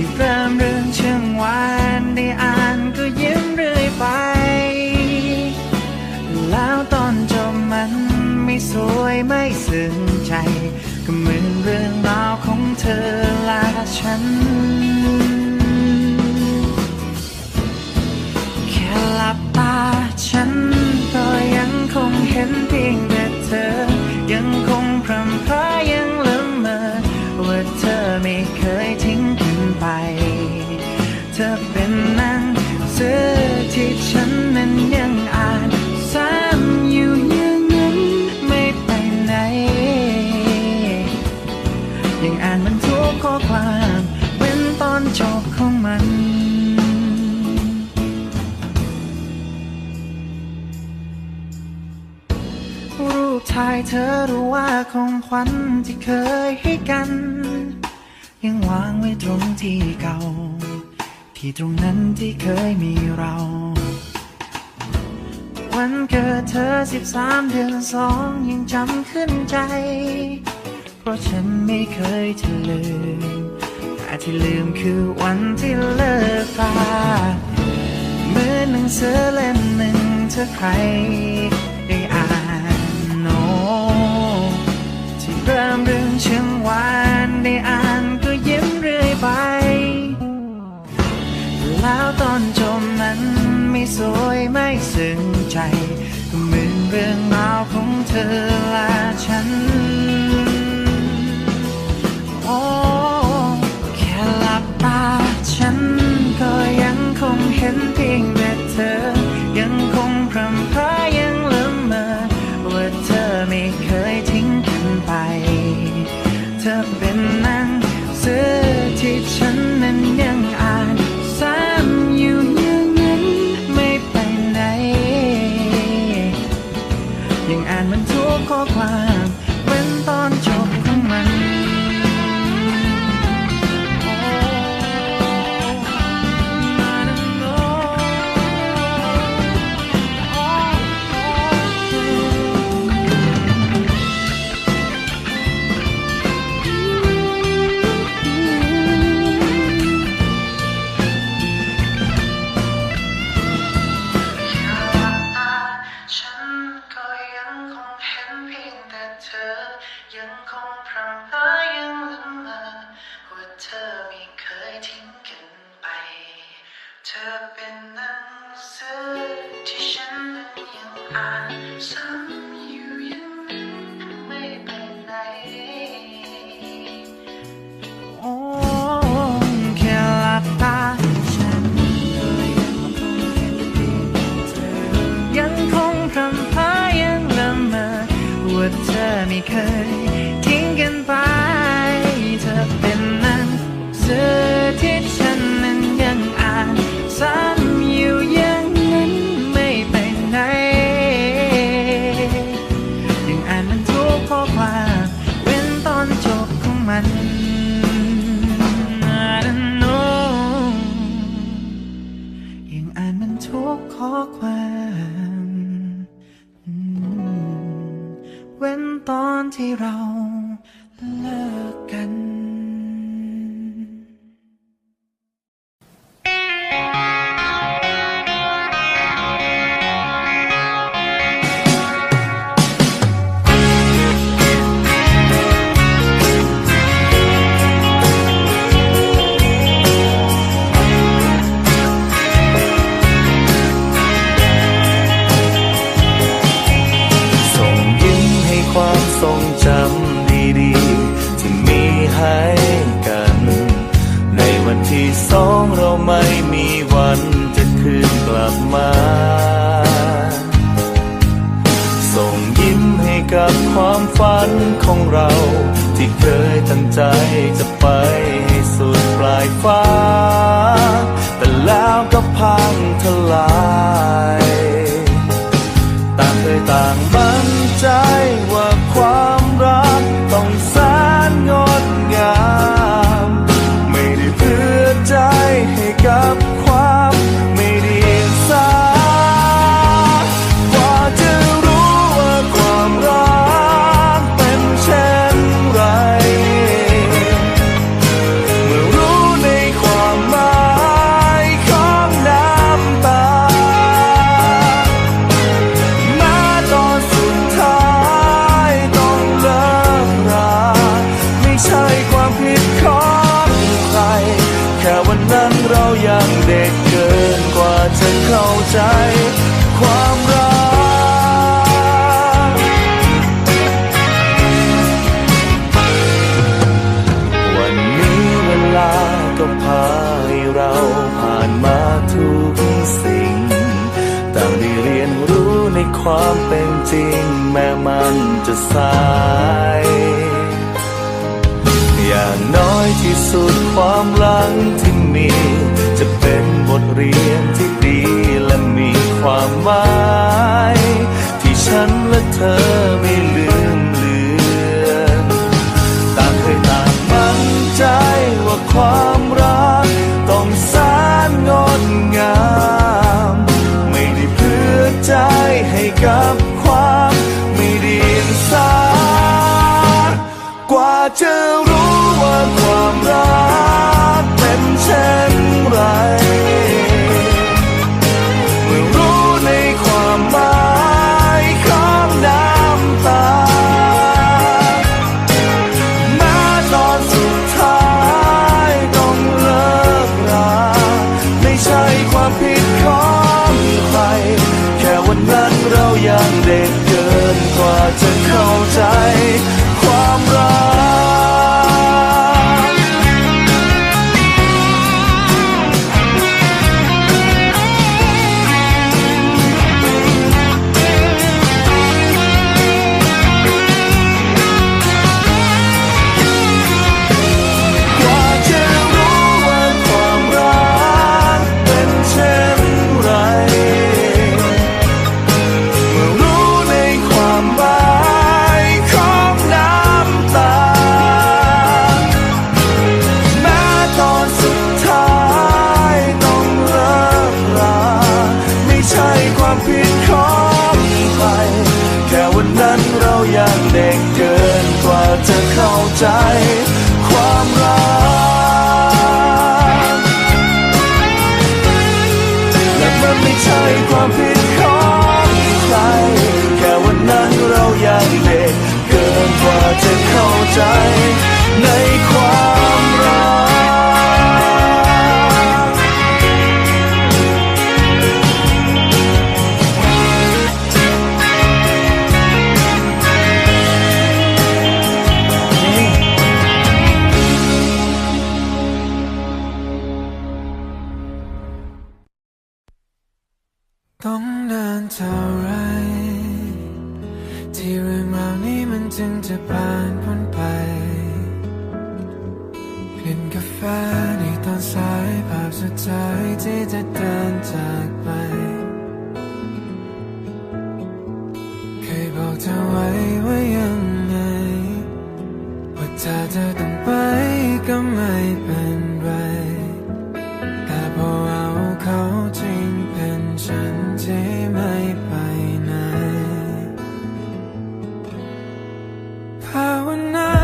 ที่เริ่มเรื่องเชิงวานได้อ่านก็ยิ้มเรื่อยไป แล้วตอนจบมันไม่สวยไม่ซึ้งใจ ก็เหมือนเรื่องราวของเธอและฉัน เธอรู้ว่าของขวัญที่เคยให้กัน ยังวางไว้ตรงที่เก่า ที่ตรงนั้นที่เคยมีเรา วันเกิดเธอสิบสามเดือนสองยังจำขึ้นใจ เพราะฉันไม่เคยจะลืมแต่ที่ลืมคือวันที่เลิกราเหมือนหนังสือเล่มหนึ่งถ้าใคร เริ่มเรื่องเชิงวานได้อ่านก็ยิ้มเรื่อยไป แล้วตอนจบมันไม่สวยไม่ซึ้งใจก็เหมือนเรื่องราวของเธอและฉัน เป็นหนังสือที่ฉันนั้นยังอ่านซ้ำอยู่อย่างนั้นไม่ไปไหน ยังอ่านมันทุกข้อความ ยัง มา ส่งยิ้มให้กับความฝันของเรา ที่เคยตั้งใจจะไปให้สุดปลายฟ้า ความเป็นจริงแม้มันจะสาย อย่างน้อยที่สุดความหลังที่มี จะเป็นบทเรียนที่ดีและมีความหมาย ที่ฉันและเธอไม่ลืมเลือนต่างเคยต่างมั่นใจว่าความ ความผิดของใครแค่วันนั้นเรายังเด็กเกินกว่าจะเข้าใจ ความรักและมันไม่ใช่ความผิดของใครแค่วันนั้นเรายังเด็กเกินกว่าจะเข้าใจในความ ฟ้าในตอนสายภาพสุดท้ายที่จะเดินจากไป เคยบอกเธอไว้ว่ายังไง ว่าเธอต้องไปก็ไม่เป็นไรแต่พอเอาเขาจริงเป็นฉันที่ไม่ไปไหนภาวนา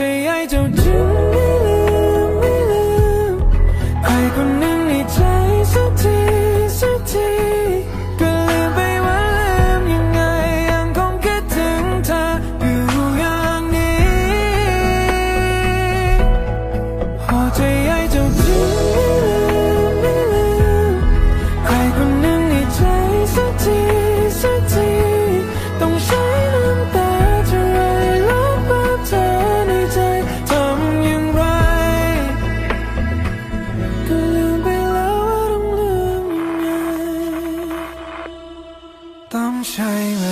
最爱就只。sunshine.